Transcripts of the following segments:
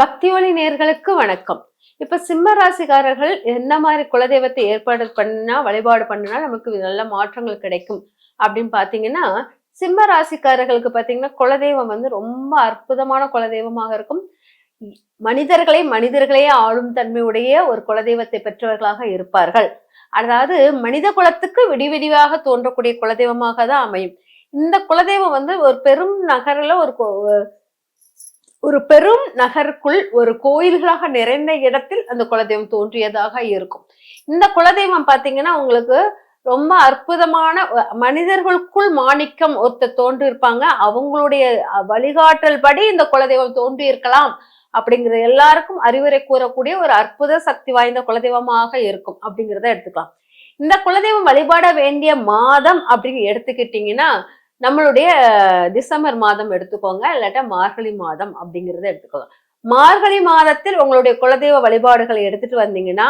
பக்தி நேர்களுக்கு வணக்கம். இப்ப சிம்ம ராசிக்காரர்கள் என்ன மாதிரி குலதெய்வத்தை ஏற்பாடு பண்ணா வழிபாடு பண்ணினா நமக்கு நல்ல மாற்றங்கள் கிடைக்கும்? அப்படின்னு பாத்தீங்கன்னா சிம்ம ராசிக்காரர்களுக்கு பாத்தீங்கன்னா குலதெய்வம் வந்து ரொம்ப அற்புதமான குலதெய்வமாக இருக்கும். மனிதர்களை மனிதர்களே ஆளும் தன்மையுடைய ஒரு குலதெய்வத்தை பெற்றவர்களாக இருப்பார்கள். அதாவது மனித குலத்துக்கு விடிவிடிவாக தோன்றக்கூடிய குலதெய்வமாக தான் அமையும். இந்த குலதெய்வம் வந்து ஒரு பெரும் நகரில் ஒரு ஒரு பெரும் நகருக்குள் ஒரு கோயில்களாக நிறைந்த இடத்தில் அந்த குலதெய்வம் தோன்றியதாக இருக்கும். இந்த குலதெய்வம் பார்த்தீங்கன்னா உங்களுக்கு ரொம்ப அற்புதமான மனிதர்களுக்குள் மாணிக்கம் ஒருத்தர் தோன்றியிருப்பாங்க. அவங்களுடைய வழிகாட்டல் படி இந்த குலதெய்வம் தோன்றி இருக்கலாம் அப்படிங்கிற எல்லாருக்கும் அறிவுரை கூறக்கூடிய ஒரு அற்புத சக்தி வாய்ந்த குலதெய்வமாக இருக்கும் அப்படிங்கிறத எடுத்துக்கலாம். இந்த குலதெய்வம் வழிபாட வேண்டிய மாதம் அப்படின்னு எடுத்துக்கிட்டீங்கன்னா நம்மளுடைய டிசம்பர் மாதம் எடுத்துக்கோங்க இல்லாட்டா மார்கழி மாதம் அப்படிங்கிறத எடுத்துக்கோங்க. மார்கழி மாதத்தில் உங்களுடைய குலதெய்வ வழிபாடுகளை எடுத்துட்டு வந்தீங்கன்னா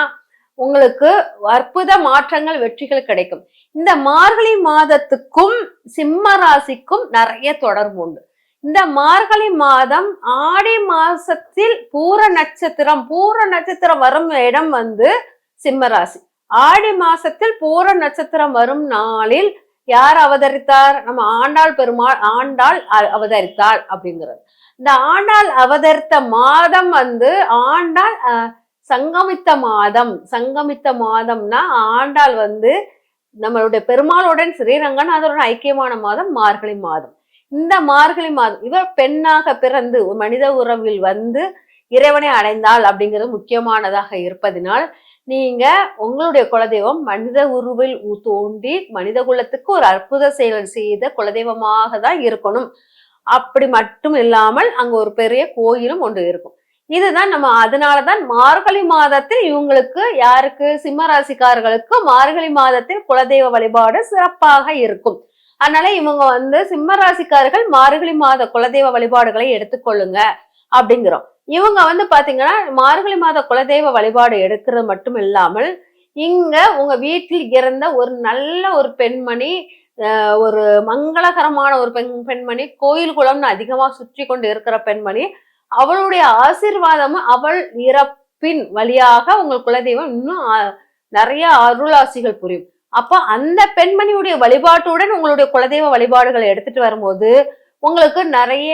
உங்களுக்கு அற்புத மாற்றங்கள் வெற்றிகள் கிடைக்கும். இந்த மார்கழி மாதத்துக்கும் சிம்ம ராசிக்கும் நிறைய தொடர்பு உண்டு. இந்த மார்கழி மாதம் ஆடி மாசத்தில் பூர நட்சத்திரம் பூர நட்சத்திரம் வரும் இடம் வந்து சிம்ம ராசி. ஆடி மாசத்தில் பூர நட்சத்திரம் வரும் நாளில் யார் அவதரித்தார்? நம்ம ஆண்டாள் பெருமாள் ஆண்டாள் அவதரித்தாள் அப்படிங்கிறது. இந்த ஆண்டாள் அவதரித்த மாதம் வந்து ஆண்டாள் சங்கமித்த மாதம். சங்கமித்த மாதம்னா ஆண்டாள் வந்து நம்மளுடைய பெருமாளுடன் ஸ்ரீரங்கநாதருடன் ஐக்கியமான மாதம் மார்கழி மாதம். இந்த மார்கழி மாதம் இவர் பெண்ணாக பிறந்து மனித உறவில் வந்து இறைவனை அடைந்தாள் அப்படிங்கிறது முக்கியமானதாக இருப்பதினால் நீங்க உங்களுடைய குலதெய்வம் மனித உருவில் தோண்டி மனித குலத்துக்கு ஒரு அற்புத செயல் செய்த குலதெய்வமாக தான் இருக்கணும். அப்படி மட்டும் இல்லாமல் அங்க ஒரு பெரிய கோயிலும் ஒன்று இருக்கும். இதுதான் நம்ம அதனாலதான் மார்கழி மாதத்தில் இவங்களுக்கு யாருக்கு? சிம்மராசிக்காரர்களுக்கு மார்கழி மாதத்தில் குலதெய்வ வழிபாடு சிறப்பாக இருக்கும். அதனால இவங்க வந்து சிம்மராசிக்காரர்கள் மார்கழி மாத குலதெய்வ வழிபாடுகளை எடுத்துக்கொள்ளுங்க அப்படிங்கிறோம். இவங்க வந்து பாத்தீங்கன்னா மார்கழி மாத குலதெய்வ வழிபாடு எடுக்கிறது மட்டும் இல்லாமல் இங்க உங்க வீட்டில் இருந்த ஒரு நல்ல ஒரு பெண்மணி ஒரு மங்களகரமான ஒரு பெண் பெண்மணி கோயில் குளம்னு அதிகமா சுற்றி கொண்டு இருக்கிற பெண்மணி அவளுடைய ஆசீர்வாதமும் அவள் இறப்பின் வழியாக உங்கள் குலதெய்வம் இன்னும் நிறைய அருளாசிகள் புரியும். அப்போ அந்த பெண்மணியுடைய வழிபாட்டுடன் உங்களுடைய குலதெய்வ வழிபாடுகளை எடுத்துட்டு வரும்போது உங்களுக்கு நிறைய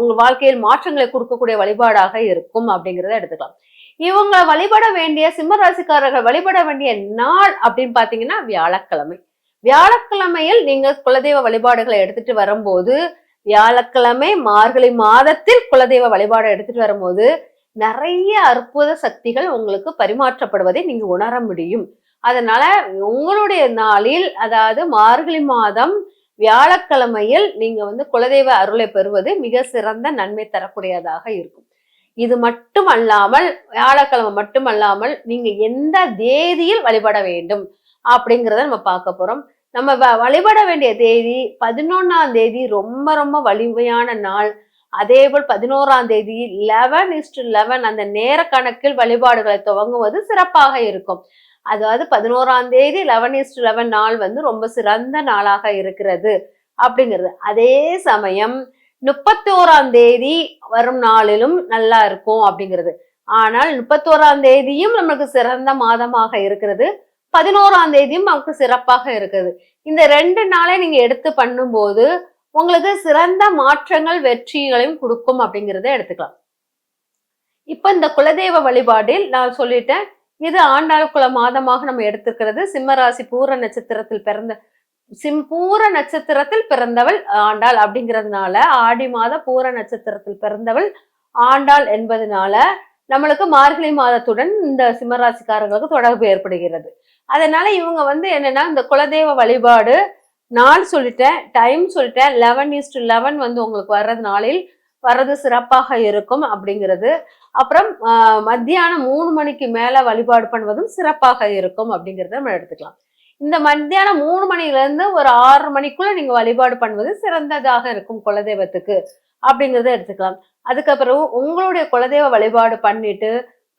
உங்க வாழ்க்கையில் மாற்றங்களை கொடுக்கக்கூடிய வழிபாடாக இருக்கும் அப்படிங்கிறத எடுத்துக்கலாம். இவங்க வழிபட வேண்டிய சிம்மராசிக்காரர்கள் வழிபட வேண்டிய நாள் அப்படின்னு பாத்தீங்கன்னா வியாழக்கிழமை. வியாழக்கிழமையில் நீங்க குலதெய்வ வழிபாடுகளை எடுத்துட்டு வரும்போது வியாழக்கிழமை மார்கழி மாதத்தில் குலதெய்வ வழிபாடு எடுத்துட்டு வரும்போது நிறைய அற்புத சக்திகள் உங்களுக்கு பரிமாற்றப்படுவதை நீங்க உணர முடியும். அதனால உங்களுடைய நாளில் அதாவது மார்கழி மாதம் வியாழக்கிழமையில் நீங்க வந்து குலதெய்வ அருளை பெறுவது மிக சிறந்த நன்மை தரக்கூடியதாக இருக்கும். இது மட்டும் அல்லாமல் வியாழக்கிழமை மட்டும் அல்லாமல் நீங்க எந்த தேதியில் வழிபட வேண்டும் அப்படிங்கிறத நம்ம பார்க்க போறோம். நம்ம வழிபட வேண்டிய தேதி பதினொன்னாம் தேதி ரொம்ப ரொம்ப வலிமையான நாள். அதே போல் பதினோராம் தேதி லெவன் இஸ்டு லெவன் அந்த நேர கணக்கில் வழிபாடுகளை துவங்குவது சிறப்பாக இருக்கும். அதாவது பதினோராம் தேதி லெவன் இஸ்டு லெவன் நாள் வந்து ரொம்ப சிறந்த நாளாக இருக்கிறது அப்படிங்கிறது. அதே சமயம் முப்பத்தோராம் தேதி வரும் நாளிலும் நல்லா இருக்கும் அப்படிங்கிறது. ஆனால் முப்பத்தோராம் தேதியும் நமக்கு சிறந்த மாதமாக இருக்கிறது. பதினோராம் தேதியும் நமக்கு சிறப்பாக இருக்குது. இந்த ரெண்டு நாளை நீங்க எடுத்து பண்ணும்போது உங்களுக்கு சிறந்த மாற்றங்கள் வெற்றிகளையும் கொடுக்கும் அப்படிங்கிறத எடுத்துக்கலாம். இப்ப இந்த குலதெய்வ வழிபாடில் நான் சொல்லிட்டேன் இது ஆண்டாள் மாதமாக நம்ம எடுத்திருக்கிறது சிம்மராசி பூர நட்சத்திரத்தில் பிறந்த சிம் பூர நட்சத்திரத்தில் பிறந்தவள் ஆண்டாள் அப்படிங்கிறதுனால ஆடி மாத பூர நட்சத்திரத்தில் பிறந்தவள் ஆண்டாள் என்பதனால நம்மளுக்கு மார்கழி மாதத்துடன் இந்த சிம்மராசிக்காரர்களுக்கு தொடர்பு ஏற்படுகிறது. அதனால இவங்க வந்து என்னன்னா இந்த குலதெய்வ வழிபாடு நாள் சொல்லிட்டேன் டைம் சொல்லிட்டேன் லெவன் இஸ் லெவன் வந்து உங்களுக்கு வர்றது நாளில் வர்றது சிறப்பாக இருக்கும் அப்படிங்கிறது. அப்புறம் மத்தியானம் மூணு மணிக்கு மேல வழிபாடு பண்ணுவதும் சிறப்பாக இருக்கும் அப்படிங்கிறத நம்ம எடுத்துக்கலாம். இந்த மத்தியானம் மூணு மணில ஒரு ஆறு மணிக்குள்ள நீங்க வழிபாடு பண்ணுவது சிறந்ததாக இருக்கும் குலதெய்வத்துக்கு அப்படிங்கிறத எடுத்துக்கலாம். அதுக்கப்புறம் உங்களுடைய குலதெய்வ வழிபாடு பண்ணிட்டு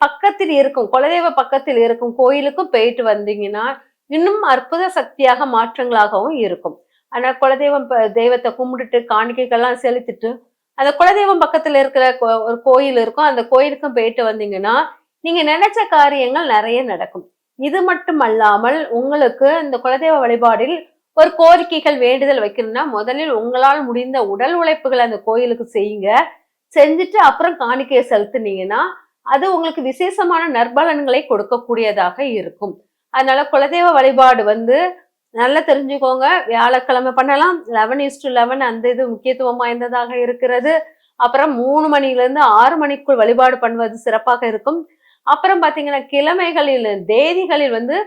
பக்கத்தில் இருக்கும் குலதெய்வ பக்கத்தில் இருக்கும் கோயிலுக்கும் போயிட்டு வந்தீங்கன்னா இன்னும் அற்புத சக்தியாக மாற்றங்களாகவும் இருக்கும். ஆனால் குலதெய்வம் தெய்வத்தை கும்பிட்டுட்டு காணிக்கைகள்லாம் செலுத்திட்டு அந்த குலதெய்வம் பக்கத்துல இருக்கிற கோ- ஒரு கோயில் இருக்கும். அந்த கோயிலுக்கும் போயிட்டு வந்தீங்கன்னா நீங்க நினைச்ச காரியங்கள் நிறைய நடக்கும். இது மட்டும் அல்லாமல் உங்களுக்கு இந்த குலதெய்வ வழிபாடில் ஒரு கோரிக்கைகள் வேண்டுதல் வைக்கணும்னா முதலில் உங்களால் முடிந்த உடல் உழைப்புகளை அந்த கோயிலுக்கு செய்யுங்க. செஞ்சுட்டு அப்புறம் காணிக்கையை செலுத்துனீங்கன்னா அது உங்களுக்கு விசேஷமான நற்பலன்களை கொடுக்கக்கூடியதாக இருக்கும். அதனால குலதெய்வ வழிபாடு வந்து நல்லா தெரிஞ்சுக்கோங்க. வியாழக்கிழமை பண்ணலாம். லெவன் இஸ் டு லெவன் அந்த இது முக்கியத்துவம் வாய்ந்ததாக இருக்கிறது. அப்புறம் மூணு மணில ஆறு மணிக்குள் வழிபாடு பண்ணுவது சிறப்பாக இருக்கும். அப்புறம் பார்த்தீங்கன்னா கிழமைகளில் தேதிகளில் வந்து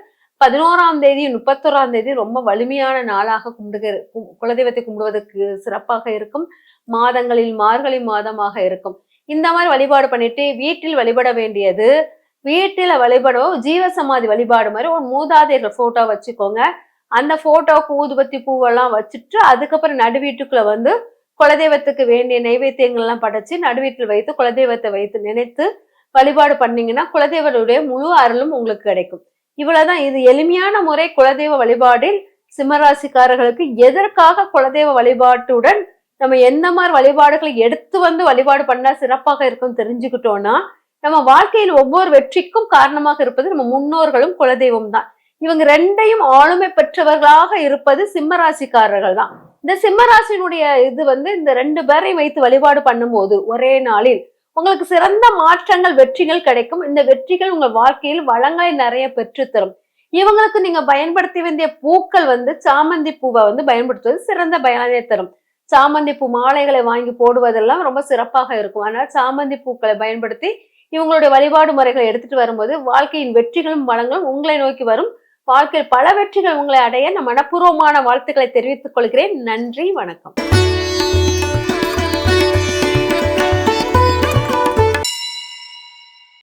பதினோராம் தேதி முப்பத்தோராம் தேதி ரொம்ப வலிமையான நாளாக கும்பிடுகிற குலதெய்வத்தை கும்பிடுவதற்கு சிறப்பாக இருக்கும். மாதங்களில் மார்கழி மாதமாக இருக்கும். இந்த மாதிரி வழிபாடு பண்ணிட்டு வீட்டில் வழிபட வேண்டியது. வீட்டில் வழிபடவும் ஜீவசமாதி வழிபாடு மாதிரி ஒரு மூதாதையர்கள் ஃபோட்டோ வச்சுக்கோங்க. அந்த போட்டோவுக்கு ஊதுபத்தி பூவெல்லாம் வச்சுட்டு அதுக்கப்புறம் நடு வீட்டுக்குள்ள வந்து குலதெய்வத்துக்கு வேண்டிய நைவேத்தியங்கள்லாம் படைச்சு நடுவீட்டில் வைத்து குலதெய்வத்தை வைத்து நினைத்து வழிபாடு பண்ணீங்கன்னா குலதெய்வருடைய முழு அருளும் உங்களுக்கு கிடைக்கும். இவ்வளவுதான். இது எளிமையான முறை குலதெய்வ வழிபாடில் சிம்மராசிக்காரர்களுக்கு எதற்காக குலதெய்வ வழிபாட்டுடன் நம்ம எந்த மாதிரி வழிபாடுகளை எடுத்து வந்து வழிபாடு பண்ணா சிறப்பாக இருக்கும் தெரிஞ்சுக்கிட்டோம்னா நம்ம வாழ்க்கையில் ஒவ்வொரு வெற்றிக்கும் காரணமாக இருப்பது நம்ம முன்னோர்களும் குலதெய்வம் தான் இவங்க ரெண்டையும் ஆளுமை பெற்றவர்களாக இருப்பது சிம்மராசிக்காரர்கள் தான் இந்த சிம்மராசினுடைய இது வந்து இந்த ரெண்டு பேரையும் வைத்து வழிபாடு பண்ணும்போது ஒரே நாளில் உங்களுக்கு சிறந்த மாற்றங்கள் வெற்றிகள் கிடைக்கும். இந்த வெற்றிகள் உங்கள் வாழ்க்கையில் வளங்களை நிறைய பெற்றுத்தரும். இவங்களுக்கு நீங்க பயன்படுத்த வேண்டிய பூக்கள் வந்து சாமந்தி பூவை வந்து பயன்படுத்துவது சிறந்த பயனே தரும். சாமந்தி பூ மாலைகளை வாங்கி போடுவதெல்லாம் ரொம்ப சிறப்பாக இருக்கும். ஆனால் சாமந்தி பூக்களை பயன்படுத்தி இவங்களுடைய வழிபாடு முறைகளை எடுத்துட்டு வரும்போது வாழ்க்கையின் வெற்றிகளும் வளங்களும் உங்களை நோக்கி வரும். வாழ்க்கையில் பல வெற்றிகள் உங்களை அடைய நான் மனப்பூர்வமான வாழ்த்துக்களை தெரிவித்துக் கொள்கிறேன். நன்றி வணக்கம்.